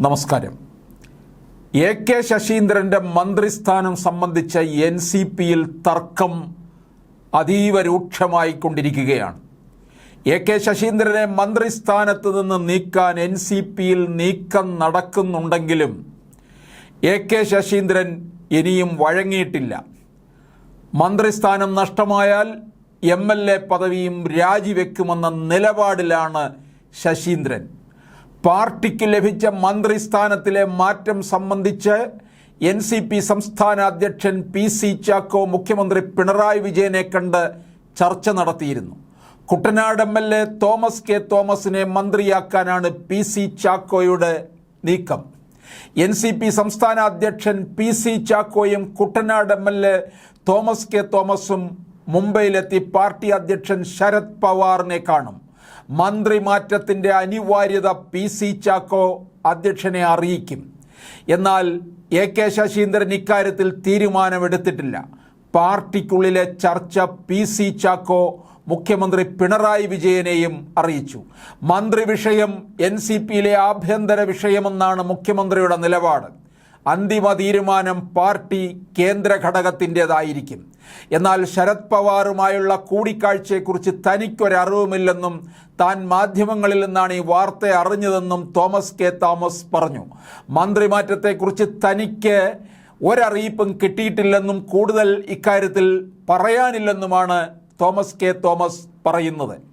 നമസ്കാരം. A K ശശീന്ദ്രന്റെ മന്ത്രിസ്ഥാനം സംബന്ധിച്ച എൻ സി പിയിൽ തർക്കം അതീവ രൂക്ഷമായിക്കൊണ്ടിരിക്കുകയാണ്. എ കെ ശശീന്ദ്രനെ മന്ത്രിസ്ഥാനത്ത് നിന്ന് നീക്കാൻ എൻ സി പിയിൽ നീക്കം നടക്കുന്നുണ്ടെങ്കിലും എ കെ ശശീന്ദ്രൻ ഇനിയും വഴങ്ങിയിട്ടില്ല. മന്ത്രിസ്ഥാനം നഷ്ടമായാൽ എം എൽ എ പദവിയും രാജിവെക്കുമെന്ന നിലപാടിലാണ് ശശീന്ദ്രൻ. പാർട്ടിക്ക് ലഭിച്ച മന്ത്രിസ്ഥാനത്തിലെ മാറ്റം സംബന്ധിച്ച് എൻ സി പി സംസ്ഥാന അധ്യക്ഷൻ പി സി ചാക്കോ മുഖ്യമന്ത്രി പിണറായി വിജയനെ കണ്ട് ചർച്ച നടത്തിയിരുന്നു. Kuttanad M L A Thomas K തോമസിനെ മന്ത്രിയാക്കാനാണ് പി സി ചാക്കോയുടെ നീക്കം. എൻ സി പി സംസ്ഥാന അധ്യക്ഷൻ P C ചാക്കോയും Kuttanad M L A Thomas K തോമസും മുംബൈയിലെത്തി പാർട്ടി അധ്യക്ഷൻ ശരത് പവാറിനെ കാണും. മന്ത്രിമാറ്റത്തിന്റെ അനിവാര്യത പി സി ചാക്കോ അധ്യക്ഷനെ അറിയിക്കും. എന്നാൽ എ കെ ശശീന്ദ്രൻ ഇക്കാര്യത്തിൽ തീരുമാനമെടുത്തിട്ടില്ല. പാർട്ടിക്കുള്ളിലെ ചർച്ച പി സി ചാക്കോ മുഖ്യമന്ത്രി പിണറായി വിജയനെയും അറിയിച്ചു. മന്ത്രി വിഷയം എൻ സി പിയിലെ ആഭ്യന്തര വിഷയമെന്നാണ് മുഖ്യമന്ത്രിയുടെ നിലപാട്. അന്തിമ തീരുമാനം പാർട്ടി കേന്ദ്ര ഘടകത്തിന്റെതായിരിക്കും എന്നാൽ ശരത് പവാറുമായുള്ള കൂടിക്കാഴ്ചയെക്കുറിച്ച് തനിക്കൊരറിവുമില്ലെന്നും താൻ മാധ്യമങ്ങളിൽ നിന്നാണ് ഈ വാർത്ത അറിഞ്ഞതെന്നും തോമസ് കെ. തോമസ് പറഞ്ഞു. മന്ത്രിമാറ്റത്തെക്കുറിച്ച് തനിക്ക് ഒരറിയിപ്പും കിട്ടിയിട്ടില്ലെന്നും കൂടുതൽ ഇക്കാര്യത്തിൽ പറയാനില്ലെന്നുമാണ് തോമസ് കെ. തോമസ് പറയുന്നത്.